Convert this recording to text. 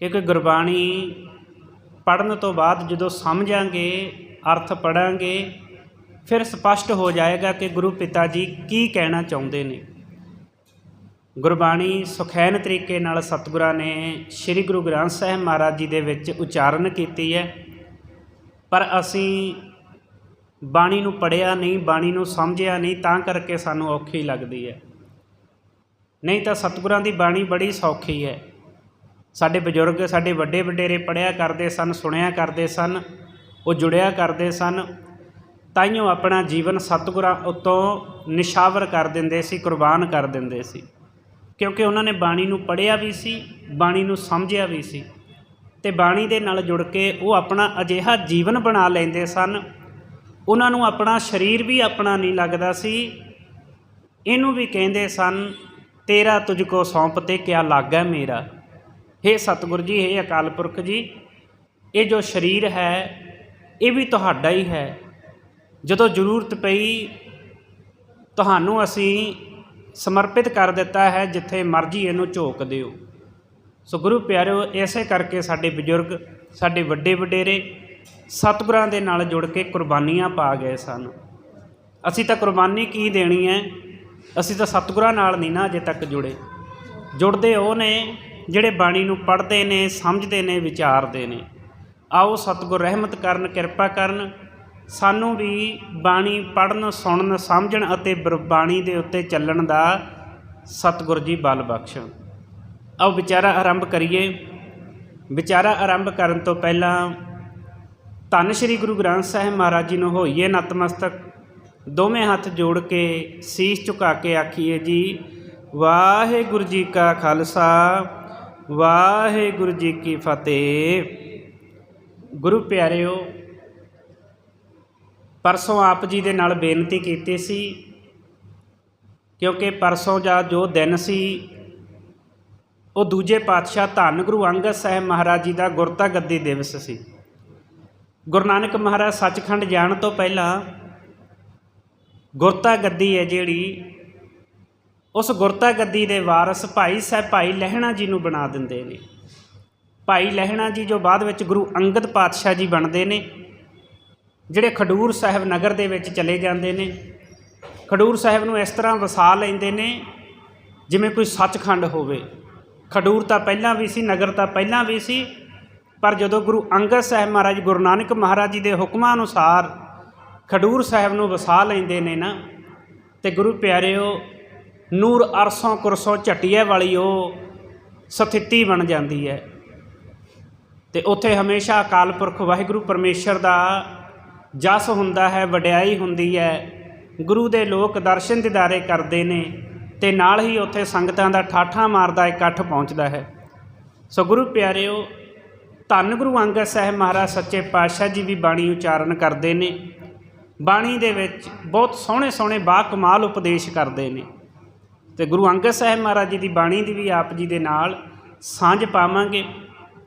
ਕਿਉਂਕਿ ਗੁਰਬਾਣੀ ਪੜਨ ਤੋਂ ਬਾਅਦ ਜਦੋਂ ਸਮਝਾਂਗੇ, ਅਰਥ ਪੜਾਂਗੇ ਫਿਰ ਸਪਸ਼ਟ ਹੋ ਜਾਏਗਾ ਕਿ ਗੁਰੂ ਪਿਤਾ ਜੀ ਕੀ ਕਹਿਣਾ ਚਾਹੁੰਦੇ ਨੇ। ਗੁਰਬਾਣੀ ਸੁਖੈਨ ਤਰੀਕੇ ਨਾਲ ਸਤਿਗੁਰਾਂ ਨੇ ਸ੍ਰੀ ਗੁਰੂ ਗ੍ਰੰਥ ਸਾਹਿਬ ਮਹਾਰਾਜ ਜੀ ਦੇ ਵਿੱਚ ਉਚਾਰਨ ਕੀਤੀ ਹੈ। ਪਰ ਅਸੀਂ ਬਾਣੀ ਨੂੰ ਪੜਿਆ ਨਹੀਂ, ਬਾਣੀ ਨੂੰ ਸਮਝਿਆ ਨਹੀਂ, ਤਾਂ ਕਰਕੇ ਸਾਨੂੰ ਔਖੀ ਲੱਗਦੀ ਹੈ। ਨਹੀਂ ਤਾਂ ਸਤਿਗੁਰਾਂ ਦੀ ਬਾਣੀ ਬੜੀ ਸੌਖੀ ਹੈ। ਸਾਡੇ ਬਜ਼ੁਰਗ, ਸਾਡੇ ਵੱਡੇ ਵਡੇਰੇ ਪੜਿਆ ਕਰਦੇ ਸਨ, ਸੁਣਿਆ ਕਰਦੇ ਸਨ, ਉਹ ਜੁੜਿਆ ਕਰਦੇ ਸਨ ਤਾਈਓ ਆਪਣਾ ਜੀਵਨ ਸਤਿਗੁਰਾਂ ਉਤੋਂ ਨਿਸ਼ਾਵਰ ਕਰ ਦਿੰਦੇ ਸੀ, ਕੁਰਬਾਨ ਕਰ ਦਿੰਦੇ ਸੀ। ਕਿਉਂਕਿ ਉਹਨਾਂ ਨੇ ਬਾਣੀ ਨੂੰ ਪੜਿਆ ਵੀ ਸੀ, ਬਾਣੀ ਨੂੰ ਸਮਝਿਆ ਵੀ ਸੀ। ਤੇ ਬਾਣੀ ਦੇ ਨਾਲ ਜੁੜ ਕੇ ਉਹ ਆਪਣਾ ਅਜਿਹਾ ਜੀਵਨ ਬਣਾ ਲੈਂਦੇ ਸਨ। ਉਹਨਾਂ ਨੂੰ ਆਪਣਾ ਸਰੀਰ ਵੀ ਆਪਣਾ ਨਹੀਂ ਲੱਗਦਾ ਸੀ। ਇਹਨੂੰ ਵੀ ਕਹਿੰਦੇ ਸਨ, ਤੇਰਾ ਤੁਝ ਕੋ ਸੌਂਪ ਤੇ ਕਿਆ ਲਾਗਾ ਮੇਰਾ। ਹੇ ਸਤਿਗੁਰ ਜੀ, ਹੇ ਅਕਾਲ ਪੁਰਖ ਜੀ, ਇਹ ਜੋ ਸਰੀਰ ਹੈ, ਇਹ ਵੀ ਤੁਹਾਡਾ ਹੀ ਹੈ। ਜਦੋਂ ਜ਼ਰੂਰਤ ਪਈ, ਤੁਹਾਨੂੰ ਅਸੀਂ ਸਮਰਪਿਤ ਕਰ ਦਿੱਤਾ ਹੈ, ਜਿੱਥੇ ਮਰਜ਼ੀ ਇਹਨੂੰ ਝੋਕ ਦਿਓ। ਸੋ ਗੁਰੂ ਪਿਆਰਿਓ ਐਸੇ ਕਰਕੇ ਸਾਡੇ ਬਜ਼ੁਰਗ, ਸਾਡੇ ਵੱਡੇ ਵਡੇਰੇ ਸਤਿਗੁਰਾਂ ਦੇ ਨਾਲ ਜੁੜ ਕੇ ਕੁਰਬਾਨੀਆਂ ਪਾ ਗਏ ਸਨ। ਅਸੀਂ ਤਾਂ ਕੁਰਬਾਨੀ ਕੀ ਦੇਣੀ ਹੈ? ਅਸੀਂ ਤਾਂ ਸਤਿਗੁਰਾਂ ਨਾਲ ਨਹੀਂ ਨਾ ਅਜੇ ਤੱਕ ਜੁੜੇ। ਜੁੜਦੇ ਉਹ ਨੇ ਜਿਹੜੇ ਬਾਣੀ ਨੂੰ ਪੜ੍ਹਦੇ ਨੇ, ਸਮਝਦੇ ਨੇ, ਵਿਚਾਰਦੇ ਨੇ। ਆਓ ਸਤਿਗੁਰ ਰਹਿਮਤ ਕਰਨ, ਕਿਰਪਾ ਕਰਨ। ਸਾਨੂੰ ਵੀ ਬਾਣੀ ਪੜਨ ਸੁਣਨ, ਸਮਝਣ ਅਤੇ ਬਾਣੀ ਦੇ ਉੱਤੇ ਚੱਲਣ ਦਾ ਸਤਿਗੁਰ ਜੀ ਬਲ ਬਖਸ਼ਣ। ਆਓ ਵਿਚਾਰਾ ਆਰੰਭ ਕਰੀਏ। ਵਿਚਾਰਾ ਆਰੰਭ ਕਰਨ ਤੋਂ ਪਹਿਲਾਂ ਧੰਨ ਸ਼੍ਰੀ ਗੁਰੂ ਗ੍ਰੰਥ ਸਾਹਿਬ ਮਹਾਰਾਜ ਜੀ ਨੂੰ ਹੋਈਏ ਨਤਮਸਤਕ। ਦੋਵੇਂ ਹੱਥ ਜੋੜ ਕੇ ਸੀਸ ਝੁਕਾ ਕੇ ਆਖੀਏ ਜੀ, ਵਾਹਿਗੁਰੂ ਜੀ ਕਾ ਖਾਲਸਾ ਵਾਹਿਗੁਰੂ ਜੀ ਕੀ ਫਤਿਹ। ਗੁਰੂ ਪਿਆਰਿਓ, ਪਰਸੋਂ ਆਪ ਜੀ ਦੇ ਨਾਲ ਬੇਨਤੀ ਕੀਤੀ ਸੀ, ਕਿਉਂਕਿ ਪਰਸੋਂ ਜਾਂ ਜੋ ਦਿਨ ਸੀ, ਉਹ ਦੂਜੇ ਪਾਤਸ਼ਾਹ ਧੰਨ ਗੁਰੂ ਅੰਗਦ ਸਾਹਿਬ ਮਹਾਰਾਜ ਜੀ ਦਾ ਗੁਰਤਾ ਗੱਦੀ ਦਿਵਸ ਸੀ। ਗੁਰੂ ਨਾਨਕ ਮਹਾਰਾਜ ਸੱਚਖੰਡ ਜਾਣ ਤੋਂ ਪਹਿਲਾਂ ਗੁਰਤਾ ਗੱਦੀ ਹੈ ਜਿਹੜੀ ਉਸ ਗੁਰਤਾ ਗੱਦੀ ਦੇ ਵਾਰਸ ਭਾਈ ਸਾਹਿਬ ਭਾਈ ਲਹਿਣਾ ਜੀ ਨੂੰ ਬਣਾ ਦਿੰਦੇ ਨੇ। ਭਾਈ ਲਹਿਣਾ ਜੀ ਜੋ ਬਾਅਦ ਵਿੱਚ ਗੁਰੂ ਅੰਗਦ ਪਾਤਸ਼ਾਹ ਜੀ ਬਣਦੇ ਨੇ, ਜਿਹੜੇ ਖਡੂਰ ਸਾਹਿਬ ਨਗਰ ਦੇ ਵਿੱਚ ਚਲੇ ਜਾਂਦੇ ਨੇ। ਖਡੂਰ ਸਾਹਿਬ ਨੂੰ ਇਸ ਤਰ੍ਹਾਂ ਵਸਾ ਲੈਂਦੇ ਨੇ, ਜਿਵੇਂ ਕੋਈ ਸੱਚਖੰਡ ਹੋਵੇ। ਖਡੂਰ ਤਾਂ ਪਹਿਲਾਂ ਵੀ ਸੀ, ਨਗਰ ਤਾਂ ਪਹਿਲਾਂ ਵੀ ਸੀ, ਪਰ ਜਦੋਂ ਗੁਰੂ ਅੰਗਦ ਸਾਹਿਬ ਮਹਾਰਾਜ, ਗੁਰੂ ਨਾਨਕ ਮਹਾਰਾਜ ਜੀ ਦੇ ਹੁਕਮਾਂ ਅਨੁਸਾਰ ਖਡੂਰ ਸਾਹਿਬ ਨੂੰ ਵਸਾ ਲੈਂਦੇ ਨੇ ਨਾ, ਤੇ ਗੁਰੂ ਪਿਆਰਿਓ ਨੂਰ ਅਰਸੋਂ ਕੁਰਸੋਂ ਝਟੀਏ ਵਾਲੀ ਉਹ ਸਥਿਤੀ ਬਣ ਜਾਂਦੀ ਹੈ। ਤੇ ਉੱਥੇ ਹਮੇਸ਼ਾ ਅਕਾਲ ਪੁਰਖ ਵਾਹਿਗੁਰੂ ਪਰਮੇਸ਼ਰ ਦਾ ਜਸ ਹੁੰਦਾ ਹੈ, ਵਡਿਆਈ ਹੁੰਦੀ ਹੈ। ਗੁਰੂ ਦੇ ਲੋਕ ਦਰਸ਼ਨ ਦਿਦਾਰੇ ਕਰਦੇ ਨੇ ਤੇ ਨਾਲ ਹੀ ਉੱਥੇ ਸੰਗਤਾਂ ਦਾ ਠਾਠਾਂ ਮਾਰਦਾ ਇਕੱਠ ਪਹੁੰਚਦਾ ਹੈ। ਸੋ ਗੁਰੂ ਪਿਆਰਿਓ, ਧੰਨ ਗੁਰੂ ਅੰਗਦ ਸਾਹਿਬ ਮਹਾਰਾਜ ਸੱਚੇ ਪਾਤਸ਼ਾਹ ਜੀ ਵੀ ਬਾਣੀ ਉਚਾਰਨ ਕਰਦੇ ਨੇ। ਬਾਣੀ ਦੇ ਵਿੱਚ ਬਹੁਤ ਸੋਹਣੇ ਸੋਹਣੇ ਬਾ ਕਮਾਲ ਉਪਦੇਸ਼ ਕਰਦੇ ਨੇ। ਤੇ ਗੁਰੂ ਅੰਗਦ ਸਾਹਿਬ ਮਹਾਰਾਜ ਜੀ ਦੀ ਬਾਣੀ ਦੀ ਵੀ ਆਪ ਜੀ ਦੇ ਨਾਲ ਸਾਂਝ ਪਾਵਾਂਗੇ।